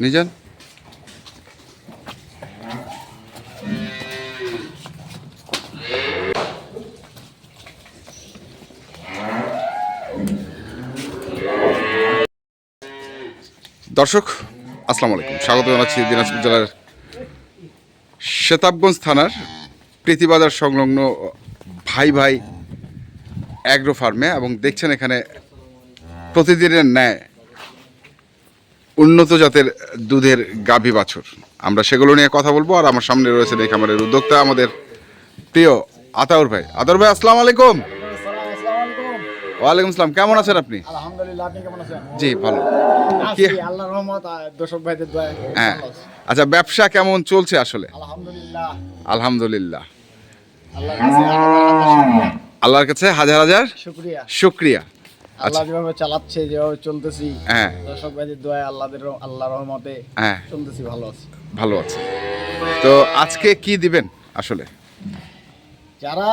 নিয়ে যান দর্শক আসসালামু আলাইকুম। স্বাগত জানাচ্ছি দিনাজপুর জেলার শেতাবগঞ্জ থানার প্রীতিবাজার সংলগ্ন ভাই ভাই অ্যাগ্রো ফার্মে এবং দেখছেন এখানে প্রতিদিনের ন্যায় উন্নত জাতের দুধের গাভী বাছুর। আমরা সেগুলো নিয়ে কথা বলব আর আমার সামনে রয়েছেন এই খামারের উদ্যোক্তা আমাদের প্রিয় আতাউর ভাই। আতাউর ভাই আসসালামু আলাইকুম। ওয়ালাইকুম আসসালাম কেমন আছেন আপনি? আলহামদুলিল্লাহ আপনি কেমন আছেন? জি ভালো। কি আল্লাহর রহমত দর্শক ভাইদের দয়া হ্যাঁ। আচ্ছা ব্যবসা কেমন চলছে আসলে? আলহামদুলিল্লাহ। আলহামদুলিল্লাহ। আল্লাহর কাছে হাজার হাজার শুকরিয়া। শুক্রিয়া। আল্লাহ আচ্ছা। যেভাবে চালাচ্ছে যেভাবে চলতেছি হ্যাঁ। দর্শক ভাইদের দয়া আল্লাহদের আল্লাহর রহমতে হ্যাঁ। চলতেছি ভালো আছি। ভালো আছে। তো আজকে কি দিবেন আসলে? যারা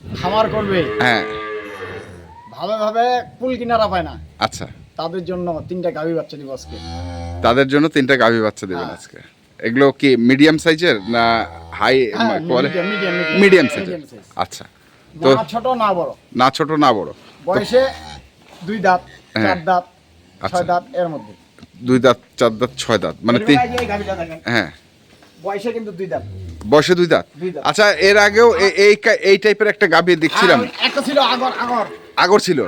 খামার করবে হ্যাঁ। ভালোভাবে কুল কিনারা পায় না আচ্ছা। তাদের জন্য তিনটা গাভী বাচ্চা দিব আজকে। তাদের জন্য তিনটা গাভী বাচ্চা দেবেন হ্যাঁ। আজকে। এগুলো কি মিডিয়াম সাইজের না হাই মিডিয়াম সাইজের আচ্ছা। তো ছোট না বড়। না ছোট না বড়। বয়সে দুই দাঁত হ্যাঁ। চার দাঁত আচ্ছা। ছয় দাঁত এর মধ্যে। দুই দাঁত চার দাঁত ছয় দাঁত। মানে হ্যাঁ। বয়সে কিন্তু দুই দাঁত। বয়সে দুই দাঁত। আচ্ছা এর আগেও এই এই টাইপের একটা গাভী দেখছিলাম। একটা ছিল আগর আগর। আগর ছিল?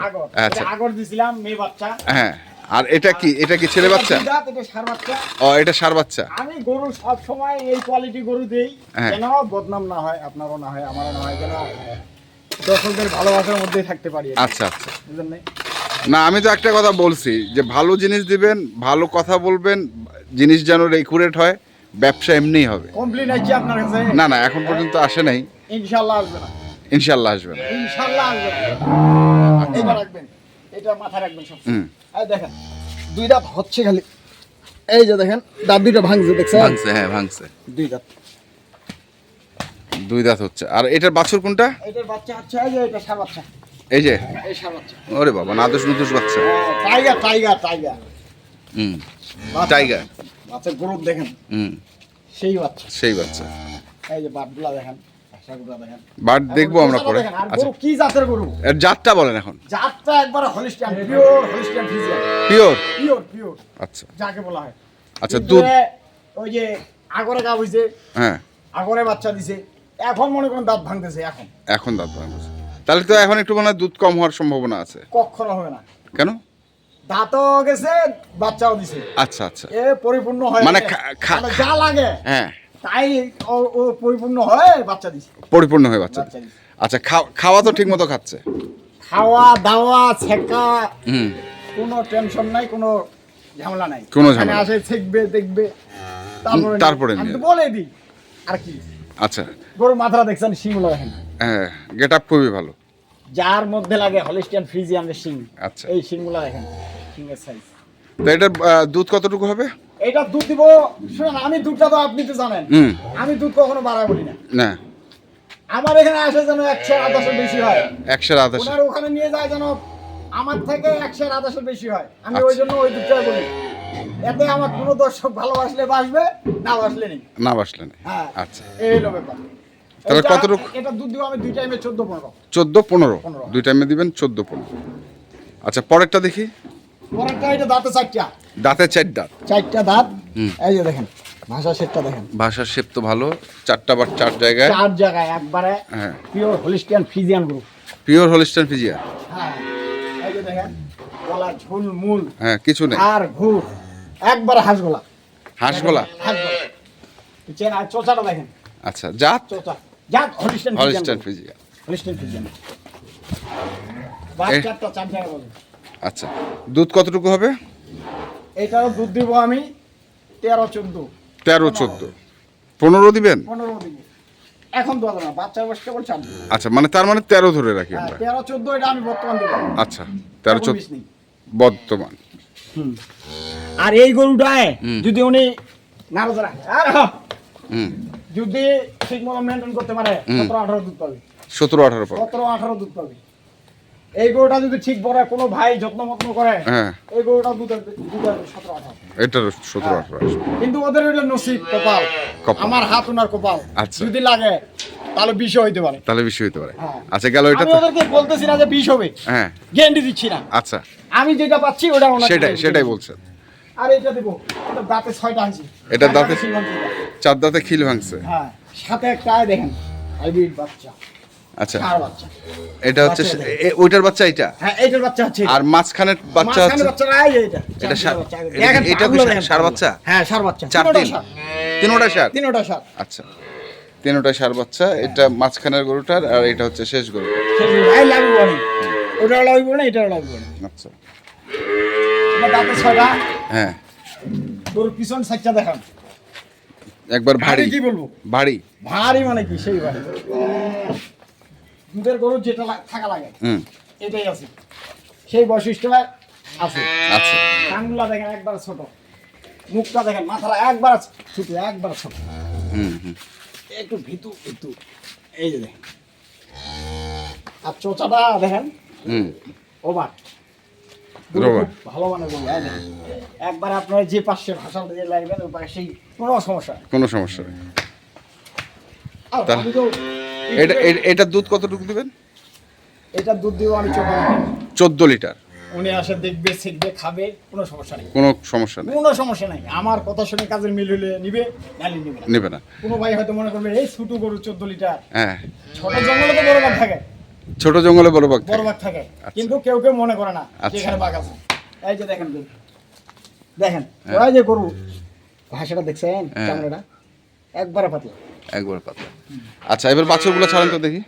আচ্ছা। আগর দিছিলাম মেয়ে বাচ্চা। হ্যাঁ। আর এটা কি? এটা কি ছেলে বাচ্চা? এটা ষাঁড় বাচ্চা। ও এটা সার বাচ্চা। আমি গরু সব সময় এই কোয়ালিটি গরু দেই। হ্যাঁ। যেন বদনাম না হয় আপনারও না হয় আমারও না হয় যেন দর্শকদের ভালোবাসার মধ্যেই থাকতে পারি আচ্ছা আচ্ছা। বুঝলেন না আমি তো একটা কথা বলছি যে ভালো জিনিস দিবেন ভালো কথা বলবেন জিনিস যেন রেকুরেট হয় ব্যবসা এমনিই হবে। কমপ্লেন আছে আপনার কাছে? না না এখন পর্যন্ত আসে নাই। ইনশাল্লাহ আসবে না। ইনশাল্লাহ আসবেন ইনশাল্লাহ আসবে না। এটা রাখবেন। এটা মাথায় রাখবেন সব এই দেখেন দুই দাঁত হচ্ছে খালি। এই যে দেখেন দাঁত দুইটা ভাঙছে দেখছেন? ভাঙছে হ্যাঁ ভাঙছে। দুই দাঁত। দুই দাঁত হচ্ছে। আর এটার বাছুর কোনটা? এটার বাচ্চা হচ্ছে এই যে এটা সার বাচ্চা। এই যে? এই সার বাচ্চা। ওরে বাবা নাদুস নুদুস বাচ্চা। Tiger tiger tiger. হুম টাইগার। বাচ্চা গরু দেখেন। হুম। সেই বাচ্চা। সেই বাচ্চা। এই যে বাচ্চাগুলা দেখেন। বাট দেখব আমরা পরে। আচ্ছা। কি জাতের গরু? এর জাতটা বলেন এখন। জাতটা একবার Holstein pure Holstein Friesian pure pure pure আচ্ছা। যাকে বলা হয়। আচ্ছা দুধ? ওই যে আগরে গা হইছে হ্যাঁ। আগরে বাচ্চা দিছে এখন মনে করেন দাঁত ভাঙতেছে এখন। এখন দাঁত ভাঙছে তাহলে তো এখন একটু মনে দুধ কম হওয়ার সম্ভাবনা আছে। কখনো হবে না। কেন? দাঁতও গেছে বাচ্চাও দিছে। আচ্ছা আচ্ছা। এ পরিপূর্ণ হয় মানে মানে যা লাগে। হ্যাঁ। তাই ও পরিপূর্ণ হয় বাচ্চা দিছে। পরিপূর্ণ হয়ে বাচ্চা আচ্ছা খাওয়া তো ঠিক মতো খাচ্ছে? খাওয়া দাওয়া ছেকা কোনো টেনশন নাই কোনো ঝামেলা নাই। কোনো ঝামেলা আসে শিখবে দেখবে তারপরে তারপরে বলে দিই আর কি। আচ্ছা। গরু মাথাটা দেখছেন শিংগুলো দেখেন। হ্যাঁ গেট আপ খুবই ভালো। যার মধ্যে লাগে হলিস্টিয়ান ফ্রিজিয়ানের শিং। আচ্ছা। এই শিংগুলো দেখেন শিংয়ের সাইজ তো এটার দুধ কতটুকু হবে? এটা দুধ দিব। শুনুন আমি দুধটা তো আপনি তো জানেন। আমি দুধ কখনো বাড়ায় বলি না। না। আমার এখানে আসে যেন একশো আঠাশের বেশি হয়। একশো আঠাশ ওনার ওখানে নিয়ে যায় যেন আমার থেকে একশো আঠাশের বেশি হয়। আমি আচ্ছা। ওই জন্য ওই দুধটাই বলি। এতে আমার কোনো দর্শক ভালোবাসলে বাসবে না বাসলে নেই। না বাসলেন হ্যাঁ আচ্ছা। এই হলো ব্যাপার। তাহলে কতটুকু? এটা দুধ দিব আমি দুই টাইমে চোদ্দ পনেরো। চোদ্দ পনেরো? পনেরো। দুই টাইমে দিবেন চোদ্দ পনেরো। আচ্ছা পরেরটা দেখি। পরেরটা এটা দাঁতে চারটা। দাঁতের চার দাঁত। চারটা দাঁত। এই যে দেখেন ভাষা সেটটা দেখেন। ভাষার শেপ তো ভালো চারটা বার চার জায়গায়। চার জায়গায় একবারে হ্যাঁ। Pure Holstein Friesian group pure Holstein Friesian হ্যাঁ এই যে দেখেন গলা ঝুল মূল হ্যাঁ কিছু নেই। আর ঘুর একবারে হাঁসগোলা। হাঁসগোলা? হাঁসগোলা। চেন আর চোচাটা দেখেন। আচ্ছা জাত? চোচা। যাক হলিস্টিয়ান হলিস্টান ফিজিয়া হলিস্টিয়ান ফিজিয়ান বাচ্চাটা চার জায়গায় বলে। আচ্ছা দুধ কতটুকু হবে? এটারও দুধ দিব আমি তেরো চোদ্দ। তেরো চোদ্দ। পনেরো দিবেন? পনেরো দিব। এখন যাবে না বাচ্চার বয়স কেবল চার আচ্ছা মানে তার মানে তেরো ধরে রাখি হ্যাঁ, আমরা। তেরো চোদ্দ এটা আমি বর্তমান দেবো। আচ্ছা তেরো চোদ্দ। বর্তমান। আর এই গরুটায় যদি উনি নাড়াচাড়া আর যদি ঠিক মতো মেনটেন করতে পারে সতেরো আঠারো দুধ পাবে। সতেরো আঠারো সতেরো আঠারো দুধ পাবে। এই গরুটা যদি ঠিক পরে কোনো ভাই যত্ন মত্ন করে হ্যাঁ। এই গরুটা সতেরো আঠারো এটার সতেরো আঠারো কিন্তু ওদের হইল নসিব কপাল। আমার হাত ওনার কপাল। আচ্ছা। যদি লাগে তাহলে বিষ হইতে পারে। তাহলে বেশি হইতে পারে। হ্যাঁ। আচ্ছা গেল এটা আমি ওদেরকে বলতেছি না যে বিষ হবে। হ্যাঁ। গ্যারান্টি দিচ্ছি না। আচ্ছা। আমি যেটা পাচ্ছি ওটা ওনাকে সেটাই সেটাই। বলছেন। আর এটা দেবো এটা দাঁতে ছয়টা আনছি। এটা দাঁতে- চার দাঁতে খিল ভাঙছে। হ্যাঁ সাথে একটা দেখেন হাইব্রিড বাচ্চা। আচ্ছা। এটা হচ্ছে ওইটার বাচ্চা এটা? হ্যাঁ এইটার বাচ্চা হচ্ছে আর মাঝখানের বাচ্চা হচ্ছে বাচ্চাটা এই এটা। এটা ষাঁড়- বাচ্চা। হ্যাঁ ষাঁড় বাচ্চা। চার দিন। তিনোটা সার? তিনোটা ষাঁড় আচ্ছা। তিনোটা সার বাচ্চা এটা মাঝখানের গরুটার আর এটা হচ্ছে শেষ গরু। লাগবে ওটা লাগবে না এটা লাগবে না আচ্ছা। দাঁতে ছয়টা। হ্যাঁ। তোর পিছন সাইডটা দেখান। একবার ভারী ভারী। কি বলব? ভারী। ভারী মানে কি? সেই ভারী। দুধের গরু যেটা থাকা লাগে। এটাই আছে। সেই বৈশিষ্ট্যটা আছে। আচ্ছা কানগুলা দেখেন একবার ছোট। মুখটা দেখেন মাথাটা একবার ছোট একবার ছোট। একটু ভিতু ভিতু। এই যে দেখেন। আর চোচাটা দেখেন। ওভার ভালো মানে একবার আপনার যে পাশে ভাষা দিয়ে লাগবেন ওই পাশে সেই কোনো সমস্যা কোনো সমস্যা নেই। এটা এটার দুধ কতটুকু দিবেন? এটা দুধ দিব আমি চোদ্দ লিটার। উনি আসে দেখবে শিখবে খাবে কোনো সমস্যা নেই। কোনো সমস্যা নেই। কোনো সমস্যা নাই। আমার কথা শুনে কাজের মিল হলে নিবে নালি নিবে না। নেবে না। কোনো ভাই হয়তো মনে করবে এই ছোট গরু চোদ্দ লিটার। হ্যাঁ। ছোট জঙ্গলে তো বড় বাঘ থাকে। ছোট জঙ্গলে বড় বাঘ বড় বাঘ থাকে। কিন্তু কেউ কেউ মনে করে না আচ্ছা। যেখানে বাঘ আছে। এই যে দেখেন। দেখেন ওই যে গরু ভাষাটা দেখছেন হ্যাঁ। ক্যামেরাটা? একবারে পাতলা। একবার পাতলা। আচ্ছা এবার বাছুরগুলো ছাড়েন তো দেখি।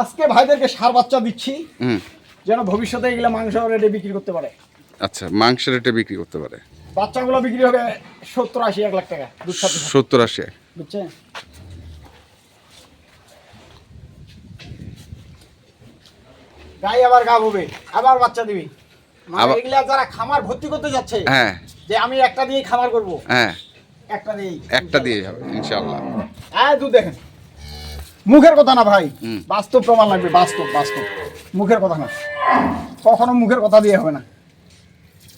আজকে ভাইদেরকে সার বাচ্চা দিচ্ছি যেন ভবিষ্যতে এগুলো মাংস রেটে বিক্রি করতে পারে। আচ্ছা মাংসের রেটে বিক্রি করতে পারে। বাচ্চাগুলো বিক্রি হবে সত্তর আশি এক লাখ টাকা। সত্তর আশি। বুঝছেন? গাই আবার গা হবে আবার বাচ্চা দিবি। মানে এগুলা যারা খামার ভর্তি করতে যাচ্ছে হ্যাঁ। যে আমি একটা দিয়ে খামার করব। হ্যাঁ। একটা দিয়েই। একটা দিয়ে যাবে ইনশাল্লাহ হ্যাঁ দুধ দেখেন। মুখের কথা না ভাই বাস্তব প্রমাণ লাগবে বাস্তব বাস্তব। মুখের কথা না। কখনো মুখের কথা দিয়ে হবে না।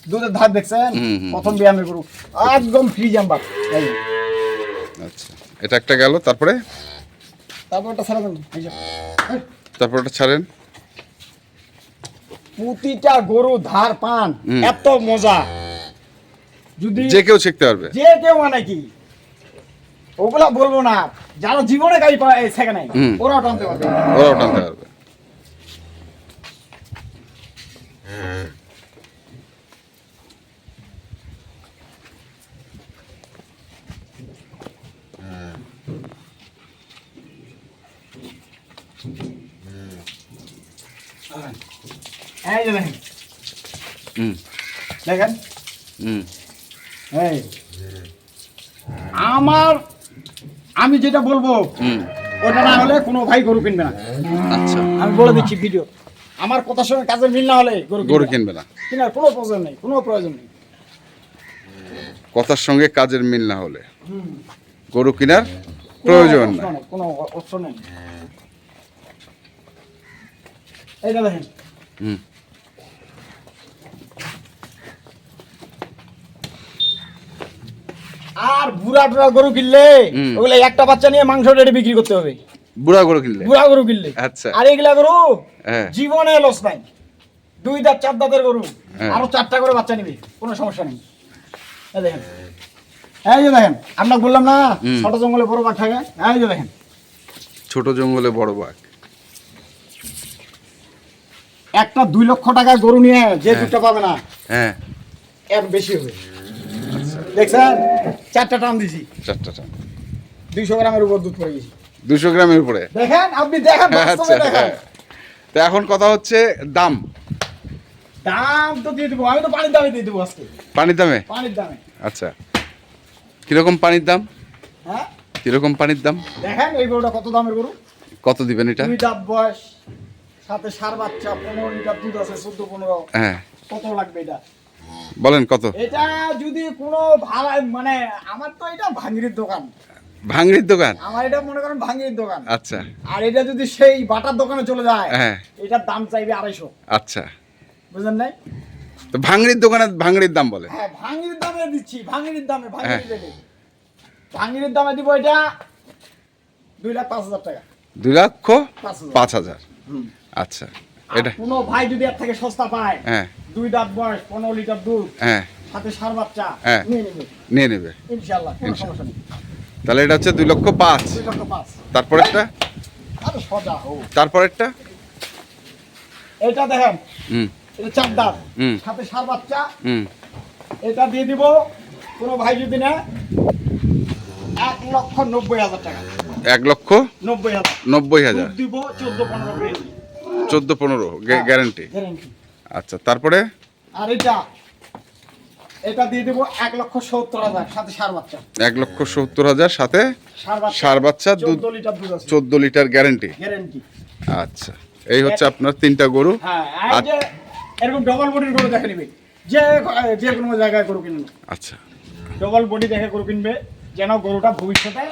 দুধের ধার দেখছেন। প্রথম বিয়ানের গরু। একদম ফ্রি জাম্বার আচ্ছা এটা একটা গেল তারপরে? তারপর ওটা ছাড়া দেন এই যে। এই, তারপর ওটা ছাড়েন। প্রতিটা গরু ধার পান এত মজা। যদি যে কেউ শিখতে পারবে। যে কেউ মানে কি? ওগুলা বলব না। যারা জীবনে গাড়ি পায় শেখে নাই। ওরাও টানতে পারবে। ওরাও টানতে পারবে। এই যে দেখেন। হুম। দেখেন। হুম। এই। আমার আমি যেটা বলব ওটা না হলে কোনো ভাই গরু কিনবে না। আচ্ছা। আমি বলে দিচ্ছি ভিডিও। আমার কথার সঙ্গে কাজের মিল না হলে গরু গরু কিনবে না। কেনার কোনো প্রয়োজন নেই কোনো প্রয়োজন নেই। কথার সঙ্গে কাজের মিল না হলে। গরু কেনার প্রয়োজন কোনো অপশন নেই। এইটা দেখেন। হুম। আর বুড়া টুড়া গরু কিনলে ওগুলো একটা বাচ্চা নিয়ে মাংস রেটে বিক্রি করতে হবে। বুড়া গরু কিনলে? বুড়া গরু কিনলে। আচ্ছা। আর এগুলা গরু হ্যাঁ। জীবনে লস নাই। দুই দাঁত চার দাঁতের গরু। হ্যাঁ। আরও চারটা করে বাচ্চা নিবে কোনো সমস্যা নেই। দেখেন। এই যে দেখেন আমরা বললাম না। ছোট জঙ্গলে বড় বাঘ থাকে। এই যে দেখেন। ছোট জঙ্গলে বড় বাঘ। একটা দুই লক্ষ টাকার গরু নিয়ে যে দুধটা পাবে না হ্যাঁ। এর বেশি হবে। দেখছেন? চারটা টান দিছি। চারটা টান। দুইশো গ্রামের উপর দুধ পড়ে গেছি। দুশো গ্রামের উপরে? দেখেন? আপনি দেখেন আচ্ছা হ্যাঁ। তো এখন কথা হচ্ছে দাম। দাম তো দিয়ে দেবো। আমি তো পানির দামে দিয়ে দেবো আজকে। পানির দামে? পানির দামে। আচ্ছা। কীরকম পানির দাম? হ্যাঁ? কীরকম পানির দাম? দেখেন এই গরুটা কত দামের গরু? কত দিবেন এটা? দুই দাঁত বয়স। সাথে সার বাচ্চা পনেরো লিটার দুধ আছে চোদ্দ পনেরো। হ্যাঁ। কত লাগবে এটা? বলেন কত? এটা যদি কোনো ভাড়া মানে আমার তো এটা ভাঙির দোকান। ভাঙড়ির দোকান? আমার এটা মনে করেন ভাঙির দোকান। আচ্ছা। আর এটা যদি সেই বাটার দোকানে চলে যায় হ্যাঁ। এটার দাম চাইবে আড়াইশো। আচ্ছা। বুঝলেন নাই? তো ভাঙড়ির দোকানে ভাঙড়ির দাম বলে হ্যাঁ ভাঙির দামে দিচ্ছি ভাঙির দামে ভাঙির হ্যাঁ। রেটে। দামে দিব এটা দুই লাখ পাঁচ হাজার টাকা। দুই লক্ষ পাঁচ হাজার। পাঁচ হাজার। আচ্ছা এটা কোনো ভাই যদি এর থেকে সস্তা পায় হ্যাঁ। দুই দাঁত বয়স পনেরো লিটার দুধ হ্যাঁ। সাথে সার বাচ্চা হ্যাঁ। নিয়ে নেবে। নিয়ে নেবে। ইনশাল্লাহ। সমস্যা নেই। তাহলে এটা হচ্ছে দুই লক্ষ পাঁচ। দুই লক্ষ পাঁচ। তারপরেরটা? আরে সজা ও। তারপরেরটা? এটা দেখেন হুম। এটা চার দাঁত। হুম। সাথে সার বাচ্চা। হুম। এটা দিয়ে দিব কোনো ভাই যদি নেয় এক লক্ষ নব্বই হাজার টাকা। এক লক্ষ নব্বই হাজার। নব্বই হাজার। দিব চোদ্দ পনেরো কেজি। চোদ্দ পনেরো গ্যারান্টি আচ্ছা তারপরে? আর এটা এটা দিয়ে দিব এক লক্ষ সত্তর হাজার সাথে সার বাচ্চা। এক লক্ষ সত্তর হাজার সাথে সার বাচ্চা সার দুধ চোদ্দ লিটার গ্যারান্টি গ্যারেন্টি আচ্ছা এই হচ্ছে আপনার তিনটা গরু। হ্যাঁ এরকম ডবল বডির গরু দেখে নিবে। যে যে কোনো জায়গায় গরু কিনবে আচ্ছা। ডবল বডি দেখে গরু কিনবে যেন গরুটা ভবিষ্যতে।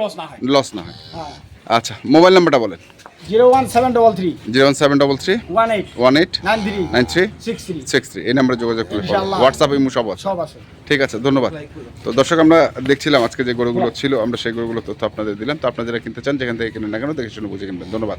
লস না হয়। লস না হয়। হ্যাঁ। আচ্ছা মোবাইল নাম্বারটা বলেন। Zero one seven double three. Zero one seven double three. One eight. One eight. Nine three. Nine three. Six three. Six three. এই নাম্বারে যোগাযোগ করলে হোয়াটসঅ্যাপ ইমো সব আছে। সব আছে। ঠিক আছে ধন্যবাদ। তো দর্শক আমরা দেখছিলাম আজকে যে গরুগুলো ছিল আমরা সেই গরুগুলো তথ্য আপনাদের দিলাম। তো আপনারা যারা কিনতে চান যেখান থেকে কিনেন না কেন দেখে শুনে বুঝে কিনবেন। ধন্যবাদ।